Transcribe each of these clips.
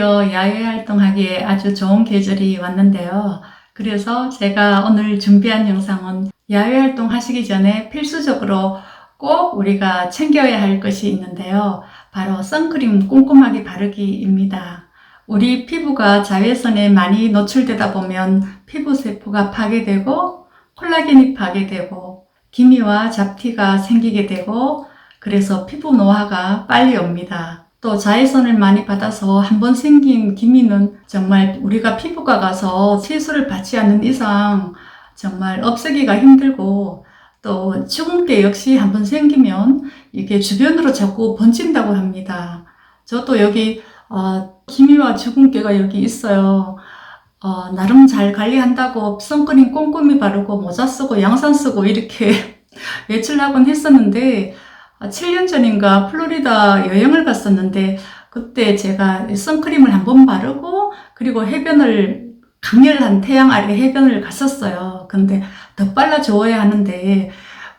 드디어 야외 활동하기에 아주 좋은 계절이 왔는데요. 그래서 제가 오늘 준비한 영상은 야외 활동 하시기 전에 필수적으로 꼭 우리가 챙겨야 할 것이 있는데요. 바로 선크림 꼼꼼하게 바르기입니다. 우리 피부가 자외선에 많이 노출되다 보면 피부 세포가 파괴되고 콜라겐이 파괴되고 기미와 잡티가 생기게 되고 그래서 피부 노화가 빨리 옵니다. 또 자외선을 많이 받아서 한 번 생긴 기미는 정말 우리가 피부과 가서 치수를 받지 않는 이상 정말 없애기가 힘들고 또 주근깨 역시 한 번 생기면 이게 주변으로 자꾸 번진다고 합니다. 저도 여기 어, 기미와 주근깨가 여기 있어요. 어, 나름 잘 관리한다고 선크림 꼼꼼히 바르고 모자 쓰고 양산 쓰고 이렇게 외출하곤 했었는데 7년 전인가 플로리다 여행을 갔었는데 그때 제가 선크림을 한 번 바르고 그리고 해변을 강렬한 태양 아래 해변을 갔었어요. 근데 더 빨라 좋아야 하는데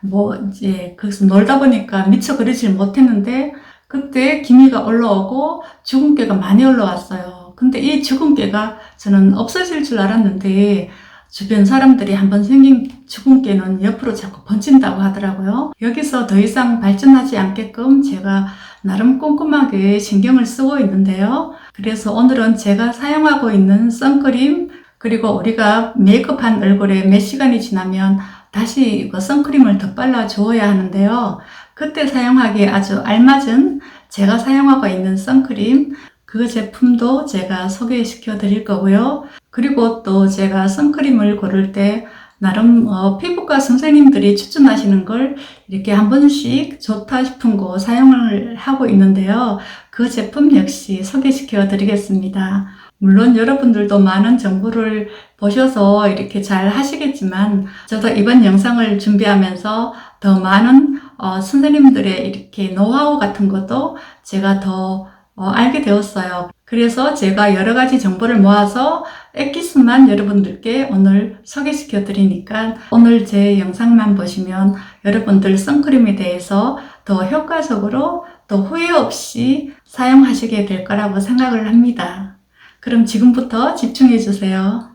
뭐 이제 거기서 놀다 보니까 미처 그러질 못했는데 그때 기미가 올라오고 주근깨가 많이 올라왔어요. 근데 이 주근깨가 저는 없어질 줄 알았는데 주변 사람들이 한번 생긴 주근깨는 옆으로 자꾸 번진다고 하더라고요. 여기서 더 이상 발전하지 않게끔 제가 나름 꼼꼼하게 신경을 쓰고 있는데요. 그래서 오늘은 제가 사용하고 있는 선크림 그리고 우리가 메이크업한 얼굴에 몇 시간이 지나면 다시 그 선크림을 더 발라 주어야 하는데요. 그때 사용하기에 아주 알맞은 제가 사용하고 있는 선크림 그 제품도 제가 소개시켜 드릴 거고요. 그리고 또 제가 선크림을 고를 때 나름 어, 피부과 선생님들이 추천하시는 걸 이렇게 한 번씩 좋다 싶은 거 사용을 하고 있는데요. 그 제품 역시 소개시켜 드리겠습니다. 물론 여러분들도 많은 정보를 보셔서 이렇게 잘 하시겠지만 저도 이번 영상을 준비하면서 더 많은 어, 선생님들의 이렇게 노하우 같은 것도 제가 더 어, 알게 되었어요. 그래서 제가 여러 가지 정보를 모아서 엑기스만 여러분들께 오늘 소개시켜 드리니까 오늘 제 영상만 보시면 여러분들 선크림에 대해서 더 효과적으로 또 후회 없이 사용하시게 될 거라고 생각을 합니다. 그럼 지금부터 집중해 주세요.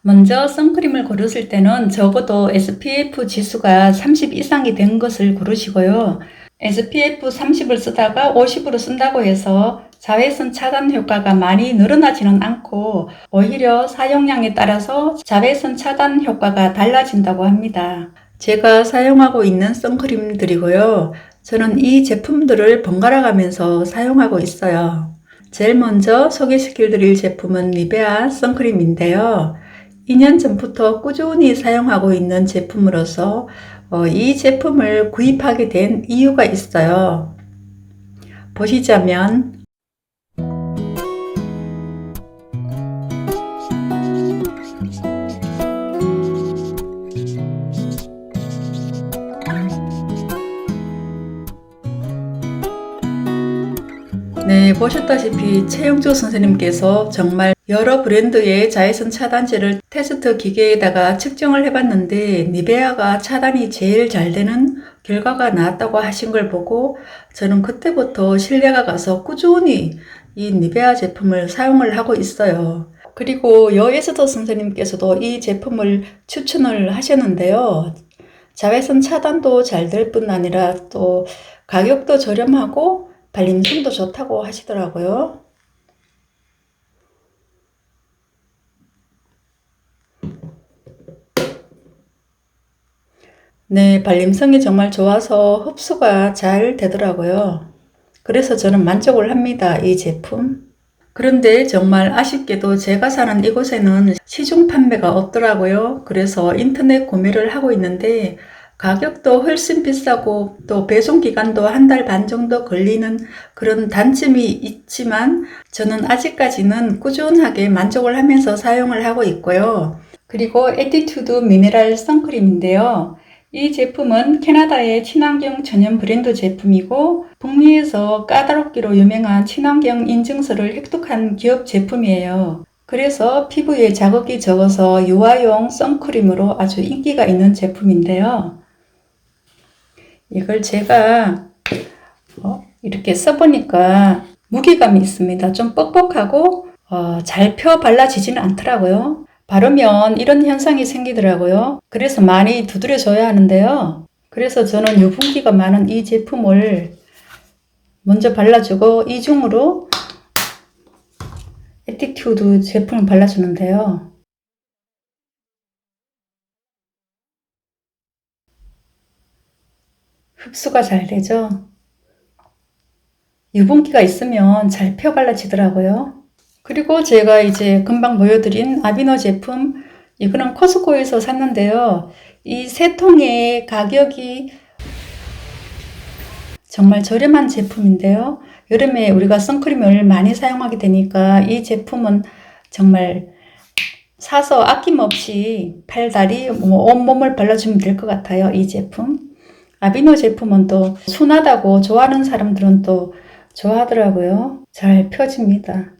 먼저 선크림을 고르실 때는 적어도 SPF 지수가 30 이상이 된 것을 고르시고요. SPF 30을 쓰다가 50으로 쓴다고 해서 자외선 차단 효과가 많이 늘어나지는 않고 오히려 사용량에 따라서 자외선 차단 효과가 달라진다고 합니다. 제가 사용하고 있는 선크림들이고요. 저는 이 제품들을 번갈아 가면서 사용하고 있어요. 제일 먼저 소개시켜 드릴 제품은 니베아 선크림인데요. 2년 전부터 꾸준히 사용하고 있는 제품으로서 어, 이 제품을 구입하게 된 이유가 있어요. 보시자면 네, 보셨다시피 최영조 선생님께서 정말 여러 브랜드의 자외선 차단제를 테스트 기계에다가 측정을 해봤는데 니베아가 차단이 제일 잘 되는 결과가 나왔다고 하신 걸 보고 저는 그때부터 신뢰가 가서 꾸준히 이 니베아 제품을 사용을 하고 있어요. 그리고 여에서도 선생님께서도 이 제품을 추천을 하셨는데요. 자외선 차단도 잘 될 뿐 아니라 또 가격도 저렴하고 발림성도 좋다고 하시더라고요. 네, 발림성이 정말 좋아서 흡수가 잘 되더라고요. 그래서 저는 만족을 합니다. 이 제품. 그런데 정말 아쉽게도 제가 사는 이곳에는 시중 판매가 없더라고요. 그래서 인터넷 구매를 하고 있는데 가격도 훨씬 비싸고 또 배송 기간도 한 달 반 정도 걸리는 그런 단점이 있지만 저는 아직까지는 꾸준하게 만족을 하면서 사용을 하고 있고요. 그리고 에티튜드 미네랄 선크림인데요. 이 제품은 캐나다의 친환경 전용 브랜드 제품이고 북미에서 까다롭기로 유명한 친환경 인증서를 획득한 기업 제품이에요. 그래서 피부에 자극이 적어서 유아용 선크림으로 아주 인기가 있는 제품인데요. 이걸 제가 어, 이렇게 써보니까 무게감이 있습니다. 좀 뻑뻑하고 어, 잘 펴 발라지지는 않더라고요. 바르면 이런 현상이 생기더라고요. 그래서 많이 두드려줘야 하는데요. 그래서 저는 유분기가 많은 이 제품을 먼저 발라주고 이중으로 에티튜드 제품을 발라주는데요. 흡수가 잘 되죠? 유분기가 있으면 잘 펴 발라지더라고요. 그리고 제가 이제 금방 보여드린 아비노 제품, 이거는 코스코에서 샀는데요. 이 세 통의 가격이 정말 저렴한 제품인데요. 여름에 우리가 선크림을 많이 사용하게 되니까 이 제품은 정말 사서 아낌없이 팔, 다리, 뭐 온몸을 발라주면 될 것 같아요. 이 제품. 아비노 제품은 또 순하다고 좋아하는 사람들은 또 좋아하더라고요. 잘 펴집니다.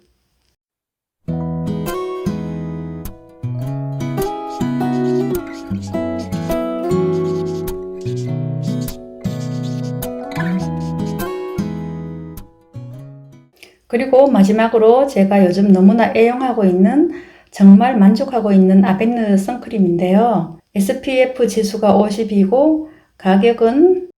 그리고 마지막으로 제가 요즘 너무나 애용하고 있는 정말 만족하고 있는 아벤느 선크림인데요. SPF 지수가 50이고 가격은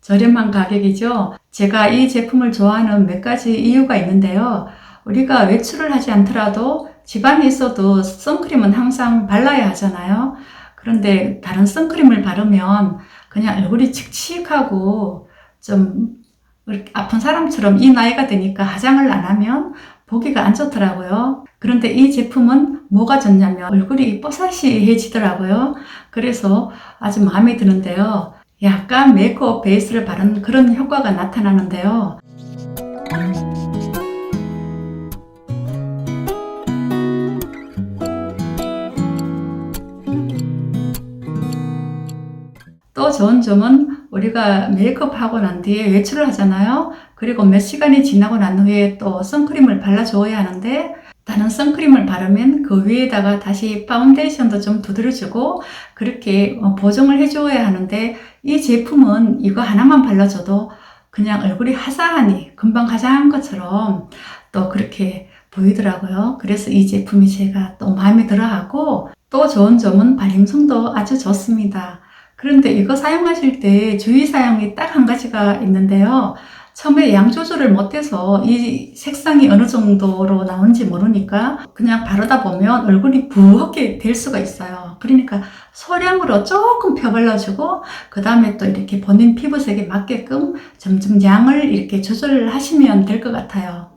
저렴한 가격이죠. 제가 이 제품을 좋아하는 몇 가지 이유가 있는데요. 우리가 외출을 하지 않더라도 집안에 있어도 선크림은 항상 발라야 하잖아요. 그런데 다른 선크림을 바르면 그냥 얼굴이 칙칙하고 좀 아픈 사람처럼 이 나이가 되니까 화장을 안 하면 보기가 안 좋더라고요. 그런데 이 제품은 뭐가 좋냐면 얼굴이 뽀사시해지더라고요. 그래서 아주 마음에 드는데요. 약간 메이크업 베이스를 바른 그런 효과가 나타나는데요. 또 좋은 점은 우리가 메이크업 하고 난 뒤에 외출을 하잖아요. 그리고 몇 시간이 지나고 난 후에 또 선크림을 발라줘야 하는데 다른 선크림을 바르면 그 위에다가 다시 파운데이션도 좀 두드려주고 그렇게 어, 보정을 해줘야 하는데 이 제품은 이거 하나만 발라줘도 그냥 얼굴이 화사하니 금방 화장한 것처럼 또 그렇게 보이더라고요. 그래서 이 제품이 제가 또 마음에 들어 하고 또 좋은 점은 발림성도 아주 좋습니다. 그런데 이거 사용하실 때 주의 사항이 딱 한 가지가 있는데요. 처음에 양 조절을 못해서 이 색상이 어느 정도로 나오는지 모르니까 그냥 바르다 보면 얼굴이 부었게 될 수가 있어요. 그러니까 소량으로 조금 펴발라주고 그 다음에 또 이렇게 본인 피부색에 맞게끔 점점 양을 이렇게 조절을 하시면 될 것 같아요.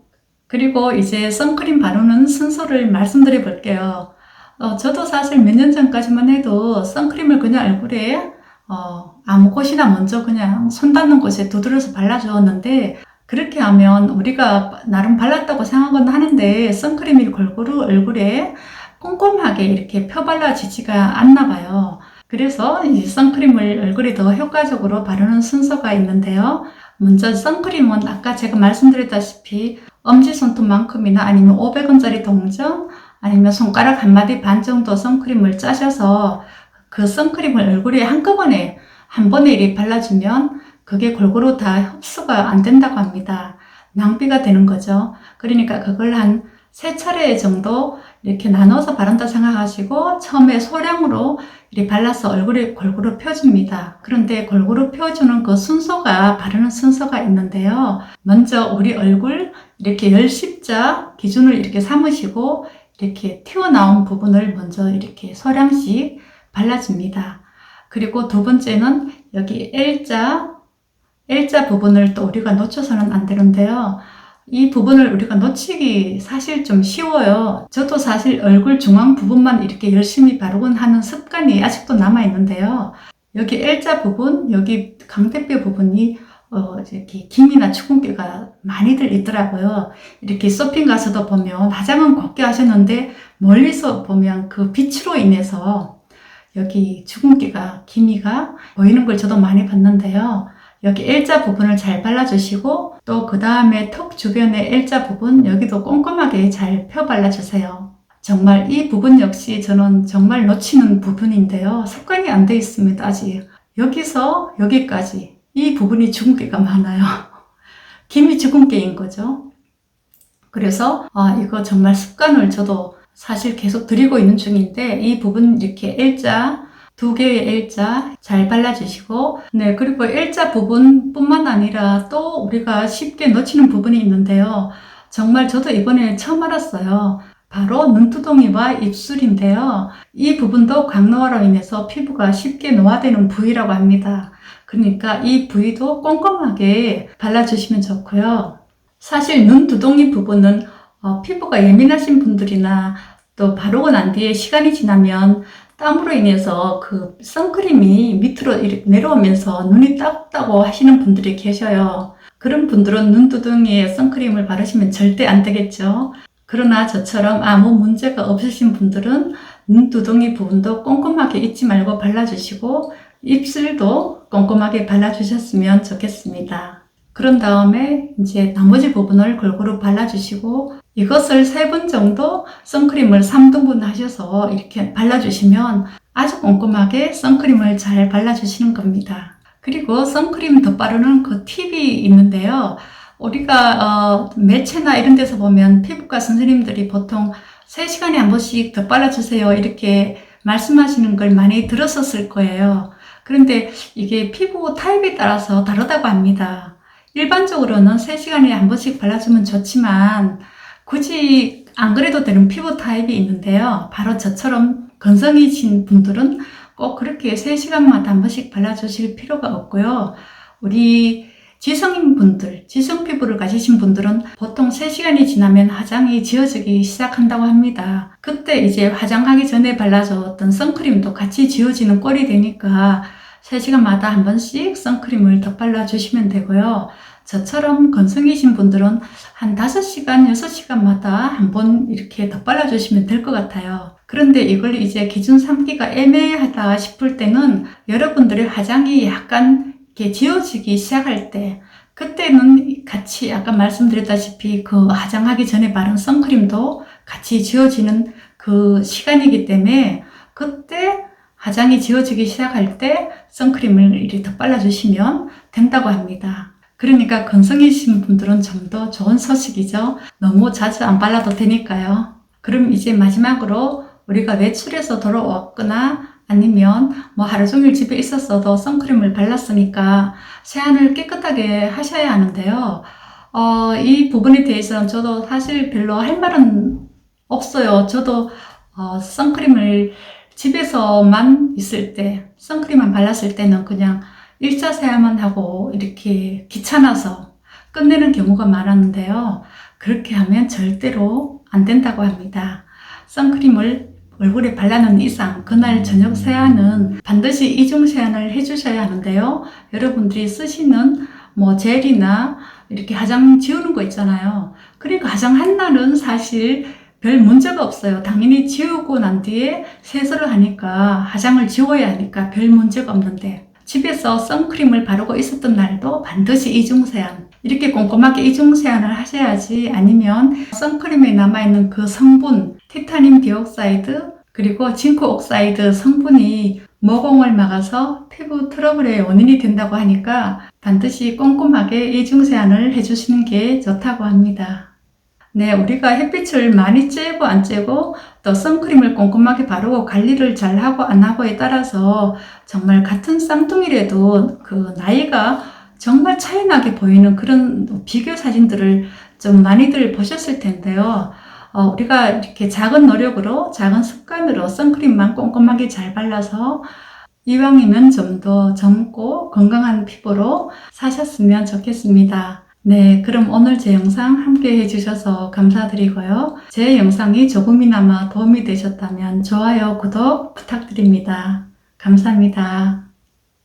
그리고 이제 선크림 바르는 순서를 말씀드려 볼게요. 어, 저도 사실 몇 년 전까지만 해도 선크림을 그냥 얼굴에 어, 아무 곳이나 먼저 그냥 손 닿는 곳에 두드려서 발라주었는데 그렇게 하면 우리가 나름 발랐다고 생각은 하는데 선크림이 골고루 얼굴에 꼼꼼하게 이렇게 펴발라지지가 않나 봐요. 그래서 이 선크림을 얼굴에 더 효과적으로 바르는 순서가 있는데요. 먼저 선크림은 아까 제가 말씀드렸다시피 엄지손톱만큼이나 아니면 500원짜리 동전 아니면 손가락 한 마디 반 정도 선크림을 짜셔서 그 선크림을 얼굴에 한꺼번에 한 번에 이렇게 발라주면 그게 골고루 다 흡수가 안 된다고 합니다. 낭비가 되는 거죠. 그러니까 그걸 한 세 차례 정도 이렇게 나눠서 바른다 생각하시고 처음에 소량으로 이렇게 발라서 얼굴에 골고루 펴줍니다. 그런데 골고루 펴주는 그 순서가 바르는 순서가 있는데요. 먼저 우리 얼굴 이렇게 열십자 기준을 이렇게 삼으시고 이렇게 튀어나온 부분을 먼저 이렇게 소량씩 발라줍니다. 그리고 두 번째는 여기 L자, L자 부분을 또 우리가 놓쳐서는 안 되는데요. 이 부분을 우리가 놓치기 사실 좀 쉬워요. 저도 사실 얼굴 중앙 부분만 이렇게 열심히 바르곤 하는 습관이 아직도 남아 있는데요. 여기 L자 부분, 여기 강대뼈 부분이 어, 이렇게 김이나 주근깨가 많이들 있더라고요. 이렇게 쇼핑 가서도 보면 화장은 곱게 하셨는데 멀리서 보면 그 빛으로 인해서 여기 주근깨가 기미가 보이는 걸 저도 많이 봤는데요. 여기 L자 부분을 잘 발라주시고 또 그 다음에 턱 주변의 L자 부분 여기도 꼼꼼하게 잘 펴 발라주세요. 정말 이 부분 역시 저는 정말 놓치는 부분인데요. 습관이 안 돼 있습니다. 아직 여기서 여기까지 이 부분이 주근깨가 많아요. 김이 주근깨인 거죠. 그래서 아 이거 정말 습관을 저도 사실 계속 드리고 있는 중인데 이 부분 이렇게 L자 두 개의 L자 잘 발라주시고 네 그리고 L자 부분뿐만 아니라 또 우리가 쉽게 놓치는 부분이 있는데요. 정말 저도 이번에 처음 알았어요. 바로 눈두덩이와 입술인데요. 이 부분도 광노화로 인해서 피부가 쉽게 노화되는 부위라고 합니다. 그러니까 이 부위도 꼼꼼하게 발라주시면 좋고요. 사실 눈 두덩이 부분은 어, 피부가 예민하신 분들이나 또 바르고 난 뒤에 시간이 지나면 땀으로 인해서 그 선크림이 밑으로 내려오면서 눈이 따갑다고 하시는 분들이 계셔요. 그런 분들은 눈두덩이에 선크림을 바르시면 절대 안 되겠죠. 그러나 저처럼 아무 문제가 없으신 분들은 눈두덩이 부분도 꼼꼼하게 잊지 말고 발라주시고 입술도 꼼꼼하게 발라주셨으면 좋겠습니다. 그런 다음에 이제 나머지 부분을 골고루 발라주시고 이것을 세 번 정도 선크림을 3등분 하셔서 이렇게 발라주시면 아주 꼼꼼하게 선크림을 잘 발라주시는 겁니다. 그리고 선크림 덧바르는 그 팁이 있는데요. 우리가 어, 매체나 이런 데서 보면 피부과 선생님들이 보통 3시간에 한 번씩 덧발라주세요 이렇게 말씀하시는 걸 많이 들었었을 거예요. 그런데 이게 피부 타입에 따라서 다르다고 합니다. 일반적으로는 3시간에 한 번씩 발라주면 좋지만 굳이 안 그래도 되는 피부 타입이 있는데요. 바로 저처럼 건성이신 분들은 꼭 그렇게 3시간마다 한 번씩 발라주실 필요가 없고요. 우리 지성인 분들, 지성 피부를 가지신 분들은 보통 3시간이 지나면 화장이 지워지기 시작한다고 합니다. 그때 이제 화장하기 전에 발라줬던 선크림도 같이 지워지는 꼴이 되니까 3시간마다 한 번씩 선크림을 덧발라 주시면 되고요. 저처럼 건성이신 분들은 한 5시간, 6시간마다 한 번 이렇게 덧발라 주시면 될 것 같아요. 그런데 이걸 이제 기준 삼기가 애매하다 싶을 때는 여러분들의 화장이 약간 이렇게 지워지기 시작할 때 그때는 같이 아까 말씀드렸다시피 그 화장하기 전에 바른 선크림도 같이 지워지는 그 시간이기 때문에 그때 화장이 지워지기 시작할 때 선크림을 이렇게 더 발라주시면 된다고 합니다. 그러니까 건성이신 분들은 좀 더 좋은 소식이죠. 너무 자주 안 발라도 되니까요. 그럼 이제 마지막으로 우리가 외출해서 돌아왔거나 아니면 뭐 하루 종일 집에 있었어도 선크림을 발랐으니까 세안을 깨끗하게 하셔야 하는데요. 어, 이 부분에 대해서는 저도 사실 별로 할 말은 없어요. 저도 어, 선크림을 집에서만 있을 때, 선크림만 발랐을 때는 그냥 1차 세안만 하고 이렇게 귀찮아서 끝내는 경우가 많았는데요. 그렇게 하면 절대로 안 된다고 합니다. 선크림을 얼굴에 발라놓은 이상 그날 저녁 세안은 반드시 이중 세안을 해주셔야 하는데요. 여러분들이 쓰시는 뭐 젤이나 이렇게 화장 지우는 거 있잖아요. 그리고 화장 한 날은 사실 별 문제가 없어요. 당연히 지우고 난 뒤에 세수를 하니까 화장을 지워야 하니까 별 문제가 없는데 집에서 선크림을 바르고 있었던 날도 반드시 이중 세안 이렇게 꼼꼼하게 이중 세안을 하셔야지 아니면 선크림에 남아있는 그 성분 티타늄 디옥사이드 그리고 징크 옥사이드 성분이 모공을 막아서 피부 트러블의 원인이 된다고 하니까 반드시 꼼꼼하게 이중 세안을 해주시는 게 좋다고 합니다. 네, 우리가 햇빛을 많이 쬐고 안 쬐고 또 선크림을 꼼꼼하게 바르고 관리를 잘 하고 안 하고에 따라서 정말 같은 쌍둥이라도 그 나이가 정말 차이나게 보이는 그런 비교 사진들을 좀 많이들 보셨을 텐데요. 어, 우리가 이렇게 작은 노력으로, 작은 습관으로 선크림만 꼼꼼하게 잘 발라서 이왕이면 좀 더 젊고 건강한 피부로 사셨으면 좋겠습니다. 네, 그럼 오늘 제 영상 함께 해주셔서 감사드리고요. 제 영상이 조금이나마 도움이 되셨다면 좋아요, 구독 부탁드립니다. 감사합니다.